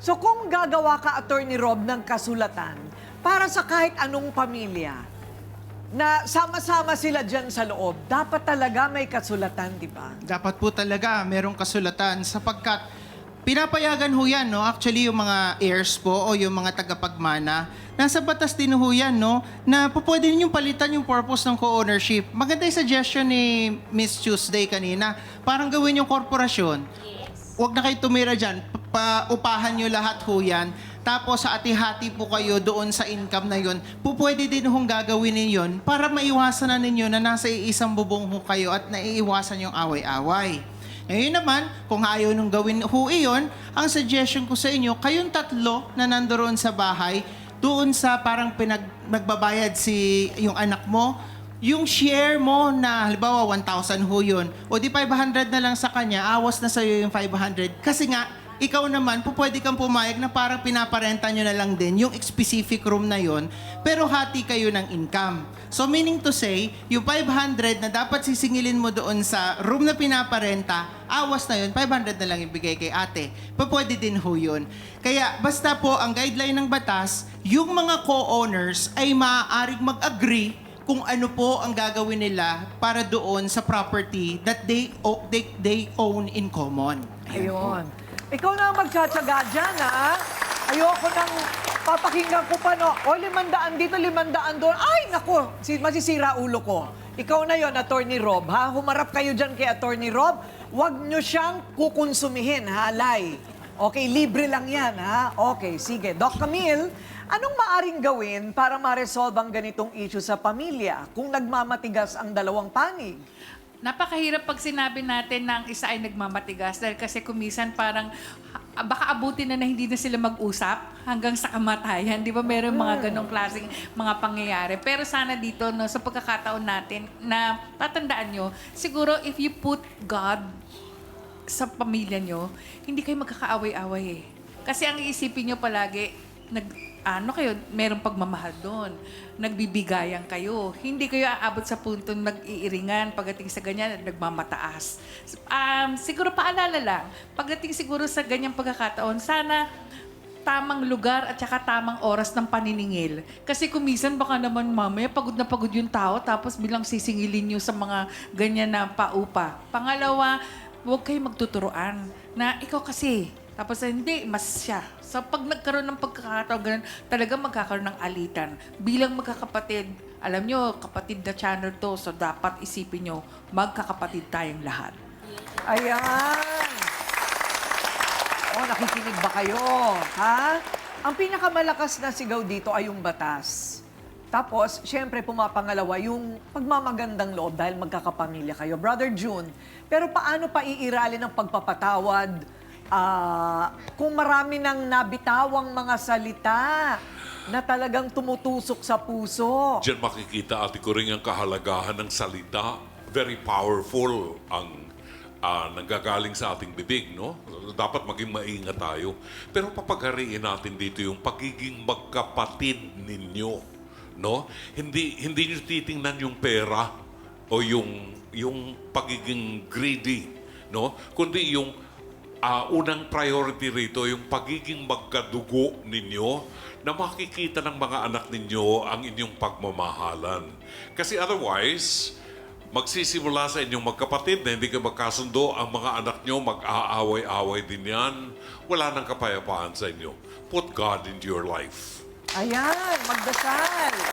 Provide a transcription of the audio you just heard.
So kung gagawa ka, Attorney Rob, ng kasulatan para sa kahit anong pamilya, na sama-sama sila dyan sa loob, dapat talaga may kasulatan, di ba? Dapat po talaga merong kasulatan sapagkat pinapayagan ho yan, no? Actually, yung mga heirs po o yung mga tagapagmana, nasa batas din ho yan, no? Na po pwede ninyong palitan yung purpose ng co-ownership. Maganda yung suggestion ni Miss Tuesday kanina. Parang gawin yung korporasyon. Huwag na kayo tumira dyan. Pa- Paupahan nyo lahat ho yan. Tapos sa ati-hati po kayo doon sa income na yon, po din hong gagawin ninyon para maiwasan na ninyo na nasa isang bubong ho kayo at naiiwasan yung away-away. Ngayon naman, kung ayaw nung gawin ho iyon, ang suggestion ko sa inyo, kayong tatlo na nandoon sa bahay, doon sa parang pinag magbabayad si yung anak mo, yung share mo na halimbawa 1,000 ho yun, o di 500 na lang sa kanya, awas na sa'yo yung 500. Kasi nga, ikaw naman, po pwede kang pumayag na parang pinaparenta nyo na lang din yung specific room na yon pero hati kayo ng income. So meaning to say, yung 500 na dapat sisingilin mo doon sa room na pinaparenta, awas na yun, 500 na lang ibigay kay ate. Pa pwede din ho yun. Kaya basta po ang guideline ng batas, yung mga co-owners ay maaaring mag-agree kung ano po ang gagawin nila para doon sa property that they they, they own in common. Ayun. Ikaw na ang magtsatsaga dyan, ha? Ayoko nang papakinggan ko pa, no? O, limandaan dito, limandaan doon. Ay, naku, si, masisira ulo ko. Ikaw na yon Attorney Rob, ha? Humarap kayo dyan kay Attorney Rob. Huwag nyo siyang kukonsumihin, ha? Lay. Okay, libre lang yan, ha? Okay, sige. Doc Camille, anong maaring gawin para ma-resolve ang ganitong issue sa pamilya kung nagmamatigas ang dalawang panig? Napakahirap pag sinabi natin na ang isa ay nagmamatigas dahil kasi kumisan parang ha- baka abutin na na hindi na sila mag-usap hanggang sa kamatayan. Di ba meron mga ganong klaseng mga pangyayari. Pero sana dito, no, sa pagkakataon natin na tatandaan nyo, siguro if you put God sa pamilya nyo, hindi kayo magkakaaway-away eh. Kasi ang iisipin nyo palagi, nag, ano kayo, merong pagmamahal doon. Nagbibigayan kayo. Hindi kayo aabot sa punto nag-iiringan pagdating sa ganyan, nagmamataas. Um, siguro paalala lang, pagdating siguro sa ganyang pagkakataon, sana tamang lugar at saka tamang oras ng paniningil. Kasi kumisan baka naman mamaya pagod na pagod yung tao tapos bilang sisingilin nyo sa mga ganyan na paupa. Pangalawa, huwag kayo magtuturoan na ikaw kasi. Tapos hindi, mas siya. So pag nagkaroon ng pagkakataon, ganun, talaga magkakaroon ng alitan. Bilang magkakapatid, alam nyo, kapatid na channel to, so dapat isipin nyo, magkakapatid tayong lahat. Ayan. Oh, nakikinig ba kayo? Ha? Ang pinakamalakas na sigaw dito ay yung batas. Tapos, syempre, pumapangalawa yung pagmamagandang loob dahil magkakapamilya kayo. Brother June, pero paano pa iirali ng pagpapatawad ah, kung marami ng nabitawang mga salita na talagang tumutusok sa puso? Diyan makikita ate ko rin ang kahalagahan ng salita. Very powerful ang ah, nanggagaling sa ating bibig, no? Dapat maging maingat tayo. Pero papaghariin natin dito yung pagiging magkapatid ninyo, no? Hindi hindi niyo titingnan yung pera o yung yung pagiging greedy, no? Kundi yung ah, unang priority rito yung pagiging magkadugo ninyo na makikita ng mga anak ninyo ang inyong pagmamahalan. Kasi otherwise, magsisimula sa inyong magkapatid na hindi kayo magkasundo, ang mga anak nyo mag-aaway-away din yan. Wala nang kapayapaan sa inyo. Put God into your life. Ayan, magdasal.